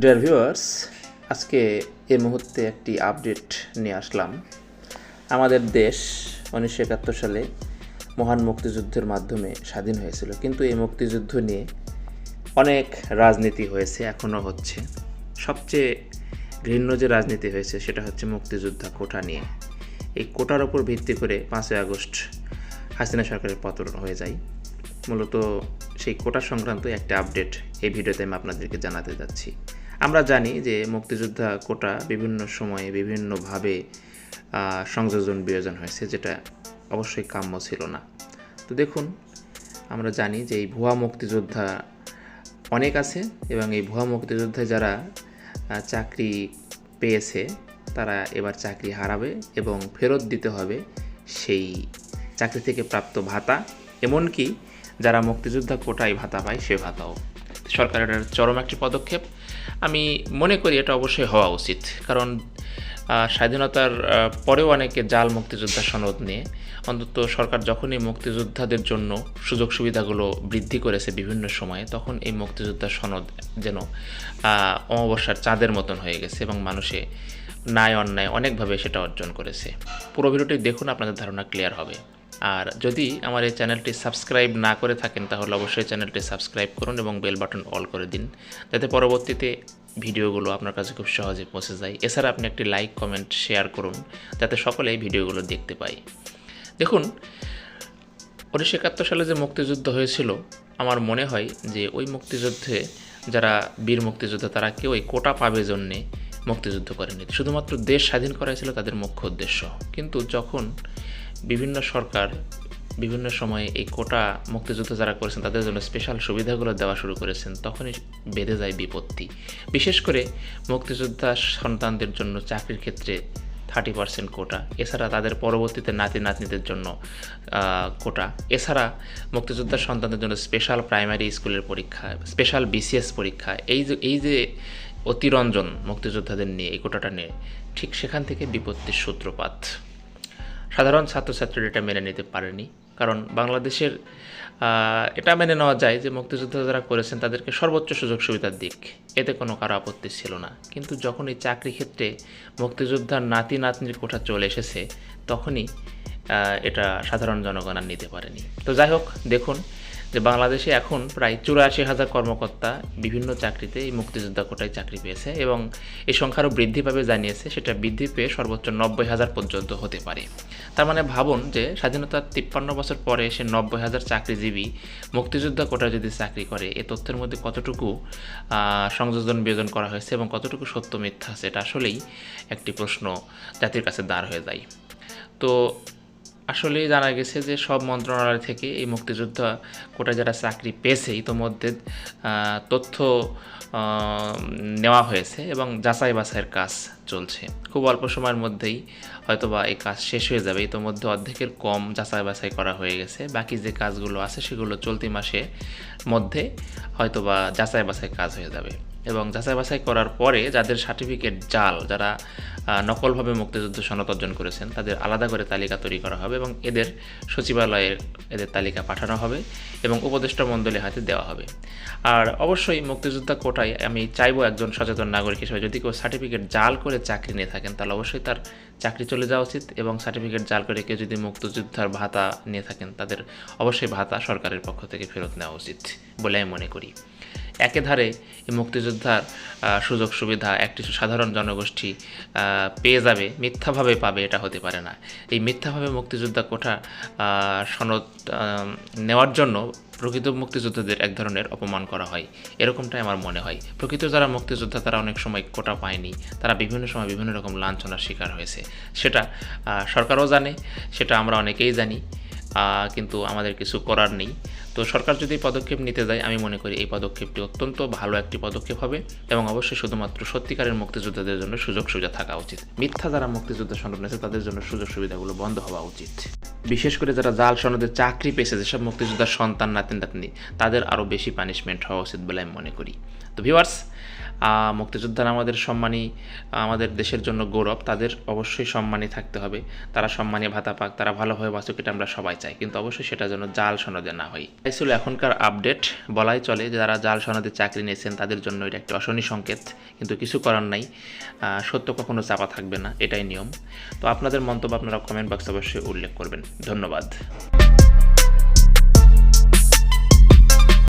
Dear viewers আজকে এই মুহূর্তে একটি আপডেট নিয়ে আসলাম। আমাদের দেশ উনিশশো একাত্তর সালে মহান মুক্তিযুদ্ধের মাধ্যমে স্বাধীন হয়েছিল। কিন্তু এই মুক্তিযুদ্ধ নিয়ে অনেক রাজনীতি হয়েছে এখনও হচ্ছে। সবচেয়ে ঘৃণ্য যে রাজনীতি হয়েছে, সেটা হচ্ছে মুক্তিযোদ্ধা কোটা নিয়ে। এই কোটার ওপর ভিত্তি করে পাঁচই আগস্ট হাসিনা সরকারের পতন হয়ে যায়। মূলত সেই কোটা সংক্রান্ত একটা আপডেট এই ভিডিওতে আমি আপনাদেরকে জানাতে যাচ্ছি। আমরা জানি যে মুক্তিযোদ্ধা কোটা বিভিন্ন সময়ে বিভিন্নভাবে সংযোজন বিয়োজন হয়েছে, যেটা অবশ্যই কাম্য ছিল না। তো দেখুন, আমরা জানি যে এই ভুয়া মুক্তিযোদ্ধা অনেক আছে এবং এই ভুয়া মুক্তিযোদ্ধায় যারা চাকরি পেয়েছে, তারা এবার চাকরি হারাবে এবং ফেরত দিতে হবে সেই চাকরি থেকে প্রাপ্ত ভাতা, এমনকি যারা মুক্তিযোদ্ধা কোটায় ভাতা পায় সে ভাতাও। সরকারের চরম একটি পদক্ষেপ। আমি মনে করি এটা অবশ্যই হওয়া উচিত। কারণ স্বাধীনতার পরেও অনেকে জাল মুক্তিযোদ্ধা সনদ নিয়ে। অন্তত সরকার যখনই মুক্তিযোদ্ধাদের জন্য সুযোগ সুবিধাগুলো বৃদ্ধি করেছে বিভিন্ন সময়ে, তখন এই মুক্তিযোদ্ধা সনদ যেন অমাবস্যার চাঁদের মতন হয়ে গেছে এবং মানুষে ন্যায় অন্যায় অনেকভাবে সেটা অর্জন করেছে। পুরো ভিডিওটি দেখুন, আপনাদের ধারণা ক্লিয়ার হবে। আর যদি আমার এই চ্যানেলটি সাবস্ক্রাইব না করে থাকেন, তাহলে অবশ্যই চ্যানেলটি সাবস্ক্রাইব করুন এবং বেল বাটন অল করে দিন। যাতে পরবর্তীতে ভিডিওগুলো আপনার কাছে খুব সহজে পৌঁছে যায়। এছাড়া আপনি একটি লাইক, কমেন্ট, শেয়ার করুন, যাতে সকলে এই ভিডিওগুলো দেখতে পায়। দেখুন, উনিশশো একাত্তর সালে যে মুক্তিযুদ্ধ হয়েছিল, আমার মনে হয় যে ওই মুক্তিযুদ্ধে যারা বীর মুক্তিযোদ্ধা, তারা কেউ ওই কোটা পাবে জন্যে মুক্তিযুদ্ধ করেনি শুধুমাত্র দেশ স্বাধীন করাই ছিল তাদের মুখ্য উদ্দেশ্য। কিন্তু যখন বিভিন্ন সরকার বিভিন্ন সময়ে এই কোটা মুক্তিযুদ্ধ যারা করেছেন, তাদের জন্য স্পেশাল সুবিধাগুলো দেওয়া শুরু করেছেন, তখনই বেঁধে যায় বিপত্তি। বিশেষ করে মুক্তিযোদ্ধা সন্তানদের জন্য চাকরির ক্ষেত্রে থার্টি পার্সেন্ট কোটা। এছাড়া তাদের পরবর্তীতে নাতি নাতনিদের জন্য কোটা। এছাড়া মুক্তিযোদ্ধার সন্তানদের জন্য স্পেশাল প্রাইমারি স্কুলের পরীক্ষা স্পেশাল বিসিএস পরীক্ষা, এই যে এই যে অতিরঞ্জন মুক্তিযোদ্ধাদের নিয়ে এই কোটাটা নিয়ে, ঠিক সেখান থেকে বিপত্তির সূত্রপাত। সাধারণ ছাত্রছাত্রীরা এটা মেনে নিতে পারেনি। কারণ বাংলাদেশের এটা মেনে নেওয়া যায় যে মুক্তিযোদ্ধা যারা করেছেন তাদেরকে সর্বোচ্চ সুযোগ সুবিধার দিক। এতে কোনো কারও আপত্তি ছিল না। কিন্তু যখন এই চাকরি ক্ষেত্রে মুক্তিযোদ্ধার নাতি নাতনির কোঠা চলে এসেছে, তখনই এটা সাধারণ জনগণ আর নিতে পারেনি। তো যাই হোক, দেখুন যে বাংলাদেশে এখন প্রায় চুরাশি হাজার কর্মকর্তা বিভিন্ন চাকরিতে এই মুক্তিযোদ্ধা কোটায় চাকরি পেয়েছে এবং এই সংখ্যারও বৃদ্ধি পাবে জানিয়েছে, সেটা বৃদ্ধি পেয়ে সর্বোচ্চ নব্বই হাজার পর্যন্ত হতে পারে। তার মানে ভাবুন যে স্বাধীনতার তিপ্পান্ন বছর পরে এসে নব্বই হাজার চাকরিজীবী মুক্তিযোদ্ধা কোটায় যদি চাকরি করে, এ তথ্যের মধ্যে কতটুকু সংযোজন বিয়োজন করা হয়েছে এবং কতটুকু সত্য মিথ্যা সেটা আসলেই একটি প্রশ্ন জাতির কাছে দাঁড় হয়ে যায়। তো আসলে জানা গেছে যে সব মন্ত্রণালয় থেকে এই মুক্তিযোদ্ধা কোটা যারা চাকরি পেয়েছে, ইতোমধ্যে তথ্য নেওয়া হয়েছে এবং যাচাই বাছাইয়ের কাজ চলছে। খুব অল্প সময়ের মধ্যেই হয়তোবা এই কাজ শেষ হয়ে যাবে। ইতোমধ্যে অর্ধেকের কম যাচাই বাছাই করা হয়ে গেছে। বাকি যে কাজগুলো আছে সেগুলো চলতি মাসে মধ্যে হয়তোবা যাচাই বাছাই কাজ হয়ে যাবে। এবং যাচাই বাছাই করার পরে যাদের সার্টিফিকেট জাল, যারা নকলভাবে মুক্তিযুদ্ধ সনদ অর্জন করেছেন। তাদের আলাদা করে তালিকা তৈরি করা হবে এবং এদের সচিবালয়ে এদের তালিকা পাঠানো হবে এবং উপদেষ্টা মণ্ডলী হাতে দেওয়া হবে। আর অবশ্যই মুক্তিযোদ্ধা কোটায় আমি চাইব একজন সচেতন নাগরিক হিসেবে। যদি কেউ সার্টিফিকেট জাল করে চাকরি নিয়ে থাকেন, তাহলে অবশ্যই তার চাকরি চলে যাওয়া উচিত এবং সার্টিফিকেট জাল করে কেউ যদি মুক্তিযোদ্ধার ভাতা নিয়ে থাকেন, তাদের অবশ্যই ভাতা সরকারের পক্ষ থেকে ফেরত নেওয়া উচিত বলে আমি মনে করি। একে ধারে এই মুক্তিযোদ্ধার সুযোগ সুবিধা একটি সাধারণ জনগোষ্ঠী পেয়ে যাবে, মিথ্যাভাবে পাবে এটা হতে পারে না। এই মিথ্যাভাবে মুক্তিযোদ্ধা কোঠা সনদ নেওয়ার জন্য প্রকৃত মুক্তিযোদ্ধাদের এক ধরনের অপমান করা হয়। এরকমটাই আমার মনে হয়। প্রকৃত যারা মুক্তিযোদ্ধা, তারা অনেক সময় কোটা পায়নি। তারা বিভিন্ন সময় বিভিন্ন রকম লাঞ্ছনার শিকার হয়েছে। সেটা সরকারও জানে, সেটা আমরা অনেকেই জানি কিন্তু আমাদের কিছু করার নেই। তো সরকার যদি এই পদক্ষেপ নিতে যায় আমি মনে করি এই পদক্ষেপটি অত্যন্ত ভালো একটি পদক্ষেপ হবে এবং অবশ্যই শুধুমাত্র সত্যিকারের মুক্তিযোদ্ধাদের জন্য সুযোগ সুবিধা থাকা উচিত। মিথ্যা যারা মুক্তিযোদ্ধা সনদ নিয়েছে তাদের জন্য সুযোগ সুবিধাগুলো বন্ধ হওয়া উচিত। বিশেষ করে যারা জাল সনদের চাকরি পেয়েছে যেসব মুক্তিযোদ্ধার সন্তান নাতিন নাতনি তাদের আরও বেশি পানিশমেন্ট হওয়া উচিত বলে আমি মনে করি। তো ভিউয়ার্স আহ, মুক্তিযোদ্ধারা আমাদের সম্মানী আমাদের দেশের জন্য গৌরব, তাদের অবশ্যই সম্মানী থাকতে হবে। তারা সম্মানী ভাতা পাক, তারা ভালোভাবে বাঁচুক, এটা আমরা সবাই চাই। কিন্তু অবশ্যই সেটা যেন জাল সনদে না হয়। এই ছিল এখনকার আপডেট বলাই চলে যারা জাল সনদে চাকরি নিয়েছেন, তাদের জন্য এটা একটি অশনি সংকেত, কিন্তু কিছু করার নাই। সত্য কখনো চাপা থাকবে না, এটাই নিয়ম। তো আপনাদের মন্তব্য আপনারা কমেন্ট বক্সে অবশ্যই উল্লেখ করবেন। ধন্যবাদ।